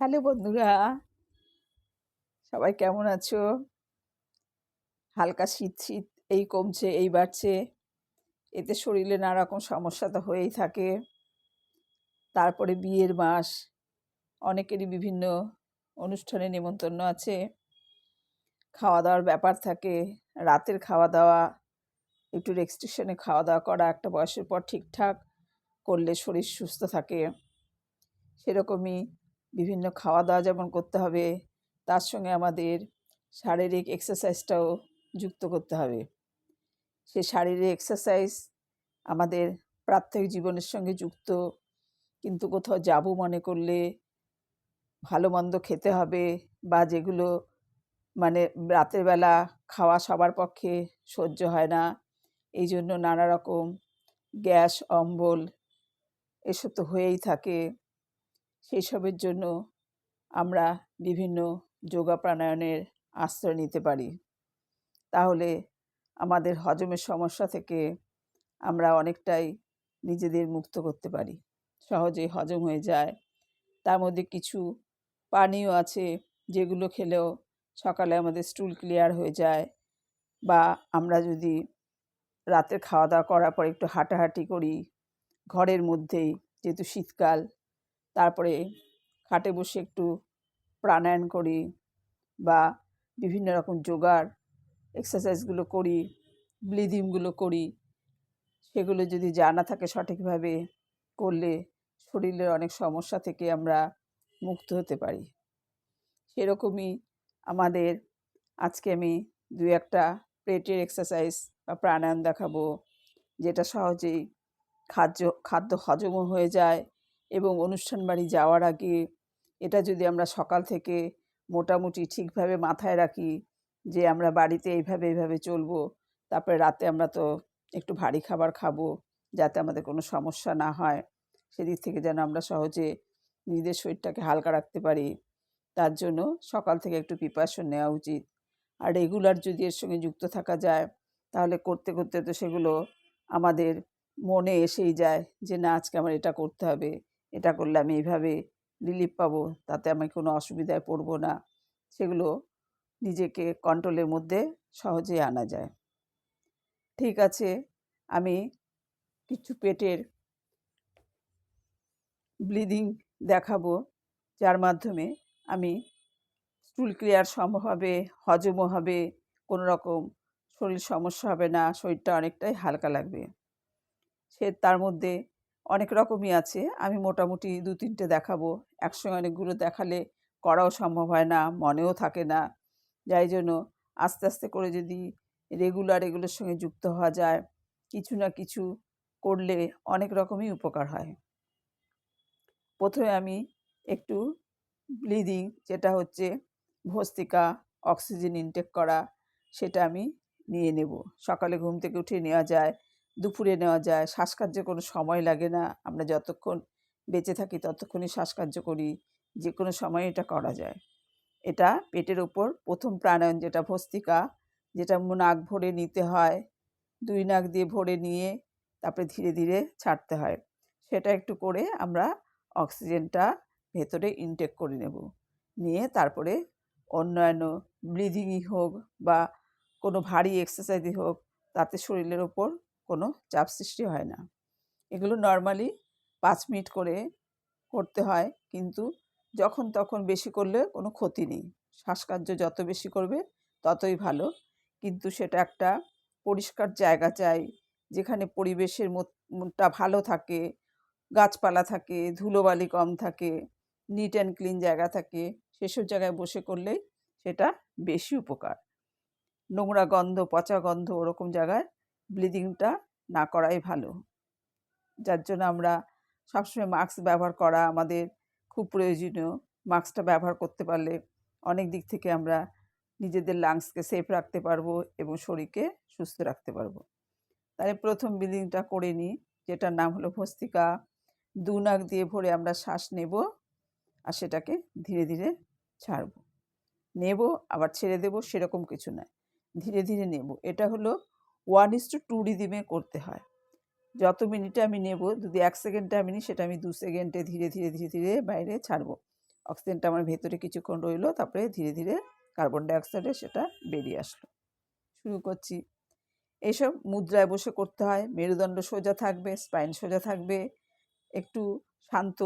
Hello বন্ধুরা। সবাই কেমন আছো? হালকা শীত শীত, এই কমছে, এই বাড়ছে। এতে শরীরে নানা রকম সমস্যা তো হয়েই থাকে। তারপরে বিয়ের মাস, অনেকেরই বিভিন্ন অনুষ্ঠানে নেমন্তন্ন আছে। খাওয়া দাওয়ার ব্যাপার থাকে, রাতের খাওয়া দাওয়া একটু রেস্ট্রিকশনে খাওয়া দাওয়া করা, একটা বয়সের পর ঠিকঠাক করলে শরীর সুস্থ থাকে। সেরকমই বিভিন্ন খাওয়া দাওয়া যেমন করতে হবে, তার সঙ্গে আমাদের শারীরিক এক্সারসাইজটাও যুক্ত করতে হবে। সে শারীরিক এক্সারসাইজ আমাদের প্রাত্যহিক জীবনের সঙ্গে যুক্ত, কিন্তু কোথাও যাব মনে করলে ভালো মন্দ খেতে হবে বা যেগুলো মানে রাতের বেলা খাওয়া সবার পক্ষে সহ্য হয় না, এই জন্য নানা রকম গ্যাস, অম্বল এসব তো হয়েই থাকে। সেই সবের জন্য আমরা বিভিন্ন যোগা প্রাণায়ামের আশ্রয় নিতে পারি। তাহলে আমাদের হজমের সমস্যা থেকে আমরা অনেকটাই নিজেদের মুক্ত করতে পারি। সহজেই হজম হয়ে যায়। তার মধ্যে কিছু পানীয় আছে যেগুলো খেলেও সকালে আমাদের স্টুল ক্লিয়ার হয়ে যায় বা আমরা যদি রাতের খাওয়া দাওয়া করার পর একটু হাঁটাহাঁটি করি, ঘরের মধ্যেই যেহেতু শীতকাল তারপরে খাটে বসে একটু প্রাণায়াম করি বা বিভিন্ন রকম যোগার এক্সারসাইজগুলো করি ব্লিদিংগুলো করি। সেগুলো যদি জানা থাকে সঠিকভাবে করলে শরীরের অনেক সমস্যা থেকে আমরা মুক্ত হতে পারি। সেরকমই আমাদের আজকে আমি দু একটা পেটের এক্সারসাইজ বা প্রাণায়াম দেখাবো, যেটা সহজেই খাদ্য খাদ্য হজমও হয়ে যায় এবং অনুষ্ঠান বাড়ি যাওয়ার আগে এটা যদি আমরা সকাল থেকে মোটামুটি ঠিকভাবে মাথায় রাখি যে আমরা বাড়িতে এইভাবে এইভাবে চলবো, তারপরে রাতে আমরা তো একটু ভারী খাবার খাব যাতে আমাদের কোনো সমস্যা না হয়, সেদিক থেকে যেন আমরা সহজে নিজেদের শরীরটাকে হালকা রাখতে পারি, তার জন্য সকাল থেকে একটু প্রিপারেশন নেওয়া উচিত। আর রেগুলার যদি এর সঙ্গে যুক্ত থাকা যায়, তাহলে করতে করতে তো সেগুলো আমাদের মনে এসেই যায় যে না, আজকে আমার এটা করতে হবে। এটা করলে আমি এইভাবে রিলিফ পাবো, তাতে আমি কোনো অসুবিধায় পড়ব না। সেগুলো নিজেকে কন্ট্রোলের মধ্যে সহজেই আনা যায়। ঠিক আছে, আমি কিছু পেটের ব্লিডিং দেখাবো, যার মাধ্যমে আমি স্টুল ক্লিয়ার সম্ভব হবে, হজমও হবে, কোনো রকম শরীর সমস্যা হবে না, শরীরটা অনেকটাই হালকা লাগবে। সে তার মধ্যে অনেক রকমই আছে। আমি মোটামুটি দু তিনটে দেখাবো। একসঙ্গে অনেকগুলো দেখালে করাও সম্ভব হয় না, মনেও থাকে না। যাই জন্য আস্তে আস্তে করে যদি রেগুলার এগুলোর সঙ্গে যুক্ত হওয়া যায়, কিছু না কিছু করলে অনেক রকমই উপকার হয়। প্রথমে আমি একটু ব্লিডিং যেটা হচ্ছে ভস্তিকা অক্সিজেন ইনটেক করা, সেটা আমি নিয়ে নেব। সকালে ঘুম থেকে উঠে নেওয়া যায়। দুপুরে নেওয়া যায়। শ্বাসকার্যে কোনো সময় লাগে না। আমরা যতক্ষণ বেঁচে থাকি ততক্ষণই শ্বাসকার্য করি। যে কোনো সময় এটা করা যায়। এটা পেটের ওপর প্রথম প্রাণায়াম যেটা ভস্তিকা, যেটা নাক ভরে নিতে হয়। দুই নাক দিয়ে ভরে নিয়ে তারপরে ধীরে ধীরে ছাড়তে হয়। সেটা একটু করে আমরা অক্সিজেনটা ভেতরে ইনটেক করে নেব। নিয়ে তারপরে অন্যান্য ব্লিডিংই হোক বা কোনো ভারী এক্সারসাইজই হোক, তাতে শরীরের ওপর কোনো চাপ সৃষ্টি হয় না। এগুলো নর্মালি পাঁচ মিনিট করে করতে হয় কিন্তু যখন তখন বেশি করলে কোনো ক্ষতি নেই। শ্বাসকার্য যত বেশি করবে ততই ভালো। কিন্তু সেটা একটা পরিষ্কার জায়গা চাই যেখানে পরিবেশের মনটা ভালো থাকে, গাছপালা থাকে, ধুলোবালি কম থাকে নিট অ্যান্ড ক্লিন জায়গা থাকে, সেসব জায়গায় বসে করলেই সেটা বেশি উপকার। নোংরা গন্ধ, পচা গন্ধ ওরকম জায়গায় ব্লিডিংটা না করাই ভালো। যার জন্য আমরা সবসময় মাস্ক ব্যবহার করা আমাদের খুব প্রয়োজনীয়। মাস্কটা ব্যবহার করতে পারলে অনেক দিক থেকে আমরা নিজেদের লাংসকে সেফ রাখতে পারব এবং শরীরকে সুস্থ রাখতে পারব। তাহলে প্রথম ব্লিডিংটা করে নিই, যেটার নাম হলো ভস্তিকা। দু নাক দিয়ে ভরে আমরা শ্বাস নেব আর সেটাকে ধীরে ধীরে ছাড়ব। নেব, আবার ছেড়ে দেব, সেরকম কিছু নয়। ধীরে ধীরে নেব। এটা হলো ওয়ান ইস টু টু রিদিমে করতে হয়। যত মিনিটে আমি নেব, যদি এক সেকেন্ডে আমি নিই, সেটা আমি দু সেকেন্ডে ধীরে ধীরে ধীরে ধীরে বাইরে ছাড়বো। অক্সিজেনটা আমার ভেতরে কিছুক্ষণ রইল, তারপরে ধীরে ধীরে কার্বন ডাইঅক্সাইডে সেটা বেরিয়ে আসলো। শুরু করছি। এইসব মুদ্রায় বসে করতে হয়। মেরুদণ্ড সোজা থাকবে, স্পাইন সোজা থাকবে। একটু শান্ত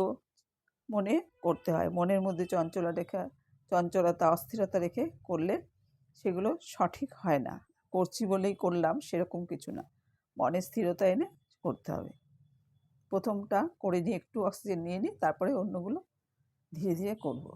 মনে করতে হয়। মনের মধ্যে চঞ্চলা রেখা, চঞ্চলতা, অস্থিরতা রেখে করলে সেগুলো সঠিক হয় না। করছি বলেই করলাম, সেরকম কিছু না। মনে স্থিরতা এনে করতে হবে। প্রথমটা করে নিয়ে একটু অক্সিজেন নিয়ে নিই তারপরে অন্যগুলো ধীরে ধীরে করব।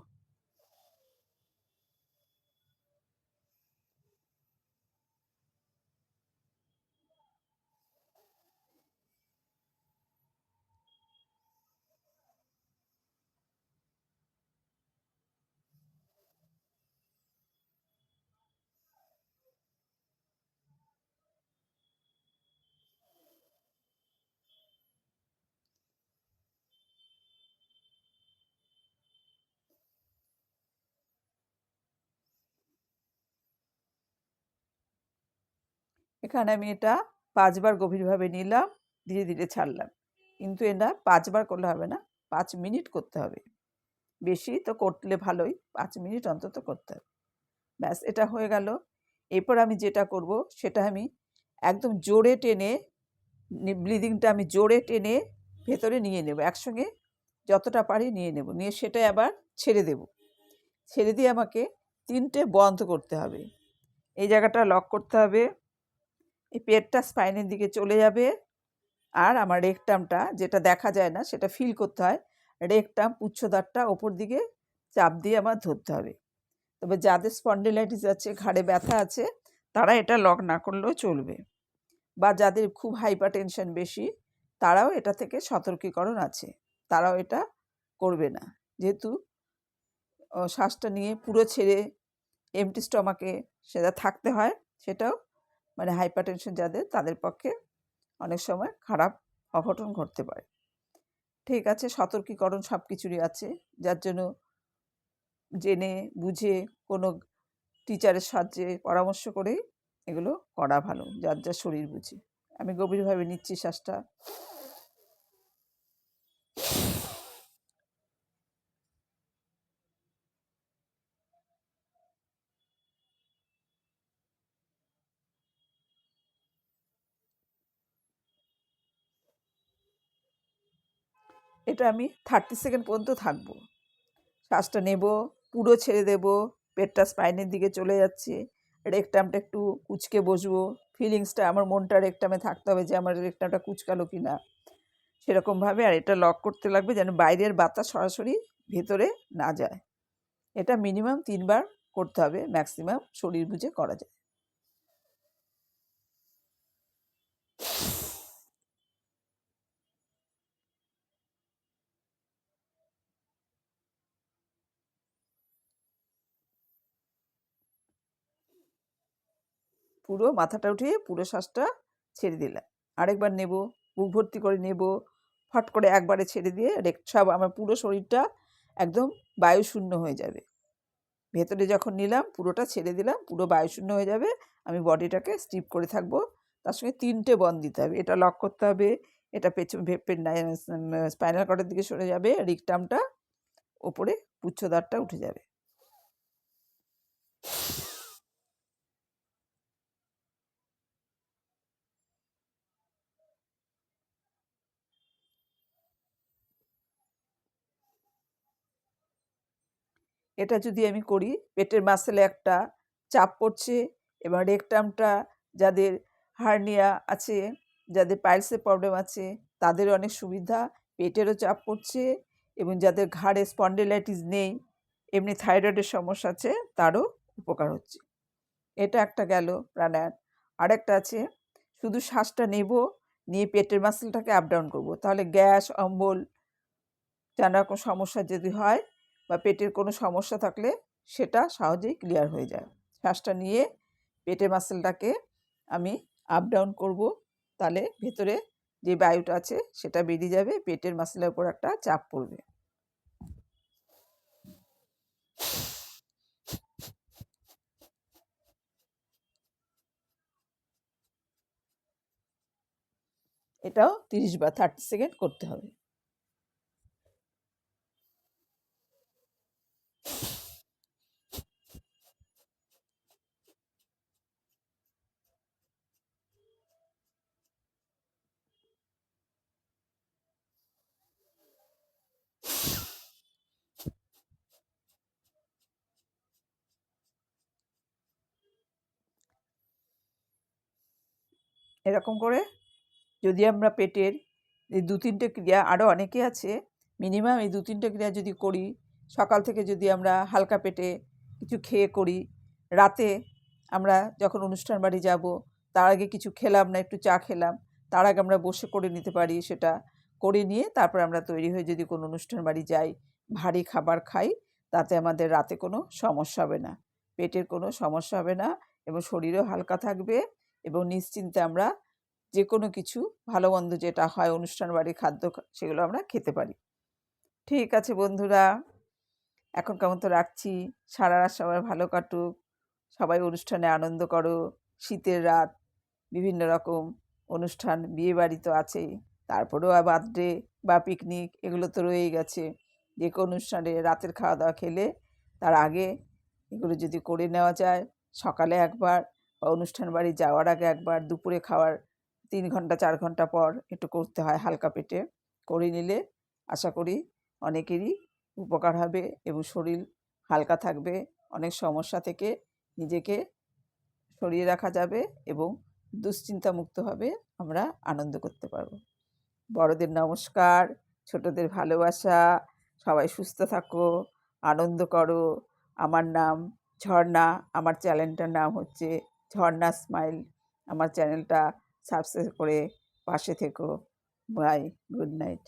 এখানে আমি এটা পাঁচবার গভীরভাবে নিলাম, ধীরে ধীরে ছাড়লাম। কিন্তু এটা পাঁচবার করলে হবে না, পাঁচ মিনিট করতে হবে। বেশি তো করলে ভালোই, পাঁচ মিনিট অন্তত করতে হবে। ব্যাস, এটা হয়ে গেল। এরপর আমি যেটা করব, সেটা আমি একদম জোরে টেনে ব্লিডিংটা আমি জোরে টেনে ভেতরে নিয়ে নেব। একসঙ্গে যতটা পারি নিয়ে নেব। নিয়ে সেটাই আবার ছেড়ে দেব। ছেড়ে দিয়ে আমাকে তিনটে বন্ধ করতে হবে। এই জায়গাটা লক করতে হবে। এই পেটটা স্পাইনের দিকে চলে যাবে। আর আমার রেকটামটা যেটা দেখা যায় না, সেটা ফিল করতে হয়। রেকটাম পুচ্ছদারটা ওপর দিকে চাপ দিয়ে আমার ধরতে হবে। তবে যাদের স্পন্ডিলাইটিস আছে, ঘাড়ে ব্যথা আছে, তারা এটা লক না করলেও চলবে। বা যাদের খুব হাইপার টেনশন বেশি, তারাও এটা থেকে সতর্কীকরণ আছে। তারাও এটা করবে না। যেহেতু শ্বাসটা নিয়ে পুরো ছেড়ে এমটি স্টমাকে সেটা থাকতে হয়, সেটাও মানে হাইপার টেনশন যাদের, তাদের পক্ষে অনেক সময় খারাপ অঘটন ঘটতে পারে। ঠিক আছে, সতর্কীকরণ সব কিছুরই আছে। যার জন্য জেনে, বুঝে, কোনো টিচারের সাহায্যে পরামর্শ করে এগুলো করা ভালো, যার যার শরীর বুঝে। আমি গভীরভাবে নিচ্ছি শ্বাসটা। এটা আমি থার্টি সেকেন্ড পর্যন্ত থাকব। শ্বাসটা নেব, পুরো ছেড়ে দেব, পেটটা স্পাইনের দিকে চলে যাচ্ছে রেকটামটা একটু কুচকে বসবো ফিলিংসটা আমার মনটা রেকটামে থাকতে হবে যে আমার রেকটামটা কুচকালো কি না সেরকমভাবে আর এটা লক করতে লাগবে যেন বাইরের বাতাস সরাসরি ভেতরে না যায়। এটা মিনিমাম তিনবার করতে হবে ম্যাক্সিমাম শরীর বুঝে করা যায়। পুরো মাথাটা উঠিয়ে পুরো শ্বাসটা ছেড়ে দিলাম আরেকবার নেব, বুক ভর্তি করে নেব, ফট করে একবারে ছেড়ে দিয়ে সব আমার পুরো শরীরটা একদম বায়ুশূন্য হয়ে যাবে। ভেতরে যখন নিলাম, পুরোটা ছেড়ে দিলাম, পুরো বায়ুশূন্য হয়ে যাবে। আমি বডিটাকে স্টিপ করে থাকব। তার সঙ্গে তিনটে বন দিতে হবে। এটা লক করতে হবে, এটা পেছন স্পাইনাল কর্ডের দিকে সরে যাবে রিকটামটা ওপরে পুচ্ছদারটা উঠে যাবে। এটা যদি আমি করি, পেটের মাসেলে একটা চাপ পড়ছে এবং রেকটামটা যাদের হার্নিয়া আছে, যাদের পাইলসের প্রবলেম আছে, তাদের অনেক সুবিধা। পেটেরও চাপ পড়ছে এবং যাদের ঘাড়ে স্পন্ডিলাইটিস নেই, এমনি থাইরয়েডের সমস্যা আছে, তারও উপকার হচ্ছে। এটা একটা গেল প্রাণায়াম। আরেকটা আছে, শুধু শ্বাসটা নেব, নিয়ে পেটের মাসেলটাকে আপ ডাউন করব। তাহলে গ্যাস, অম্বল, নানা রকম সমস্যা যদি হয় বা পেটের কোনো সমস্যা থাকলে সেটা সহজেই ক্লিয়ার হয়ে যায়। শ্বাসটা নিয়ে পেটের মাসেলটাকে আমি আপ ডাউন করব, তাহলে ভেতরে যে বায়ুটা আছে সেটা বেরিয়ে যাবে, পেটের মাসেলের উপর একটা চাপ পড়বে। এটাও তিরিশ বা থার্টি সেকেন্ড করতে হবে। এরকম করে যদি আমরা পেটের এই দু তিনটে ক্রিয়া আরও অনেকে আছে মিনিমাম এই দু তিনটে ক্রিয়া যদি করি, সকাল থেকে যদি আমরা হালকা পেটে কিছু খেয়ে করি, রাতে আমরা যখন অনুষ্ঠান বাড়ি যাব, তার আগে কিছু খেলাম না, একটু চা খেলাম, তার আগে আমরা বসে করে নিতে পারি সেটা করে নিয়ে তারপর আমরা তৈরি হয়ে যদি কোনো অনুষ্ঠান বাড়ি যাই, ভারী খাবার খাই, তাতে আমাদের রাতে কোনো সমস্যা হবে না। পেটের কোনো সমস্যা হবে না এবং শরীরও হালকা থাকবে। এবং নিশ্চিন্তে আমরা যে কোনো কিছু, ভালো মন্দ যেটা হয়, অনুষ্ঠান বাড়ির খাদ্য সেগুলো আমরা খেতে পারি। ঠিক আছে বন্ধুরা, এখন কেমন তো রাখছি। সারা রাত সবাই ভালো কাটুক, সবাই অনুষ্ঠানে আনন্দ করো। শীতের রাত, বিভিন্ন রকম অনুষ্ঠান বিয়ে বাড়ি তো আছেই তারপরেও বার্থডে বা পিকনিক এগুলো তো রয়েই গেছে। যে কোনো অনুষ্ঠানে রাতের খাওয়া দাওয়া খেলে তার আগে এগুলো যদি করে নেওয়া যায়, সকালে একবার বা অনুষ্ঠান বাড়ি যাওয়ার আগে একবার দুপুরে খাওয়ার তিন ঘণ্টা, চার ঘণ্টা পর একটু করতে হয় হালকা পেটে। করে নিলে আশা করি অনেকেরই উপকার হবে এবং শরীর হালকা থাকবে। অনেক সমস্যা থেকে নিজেকে সরিয়ে রাখা যাবে এবং দুশ্চিন্তামুক্তভাবে আমরা আনন্দ করতে পারব। বড়দের নমস্কার, ছোটদের ভালোবাসা, সবাই সুস্থ থাকো, আনন্দ করো। আমার নাম ঝর্ণা, আমার চ্যানেলটার নাম হচ্ছে ঝর্ণা স্মাইল। আমার চ্যানেলটা সাবস্ক্রাইব করে পাশে থেকো। Bye good night.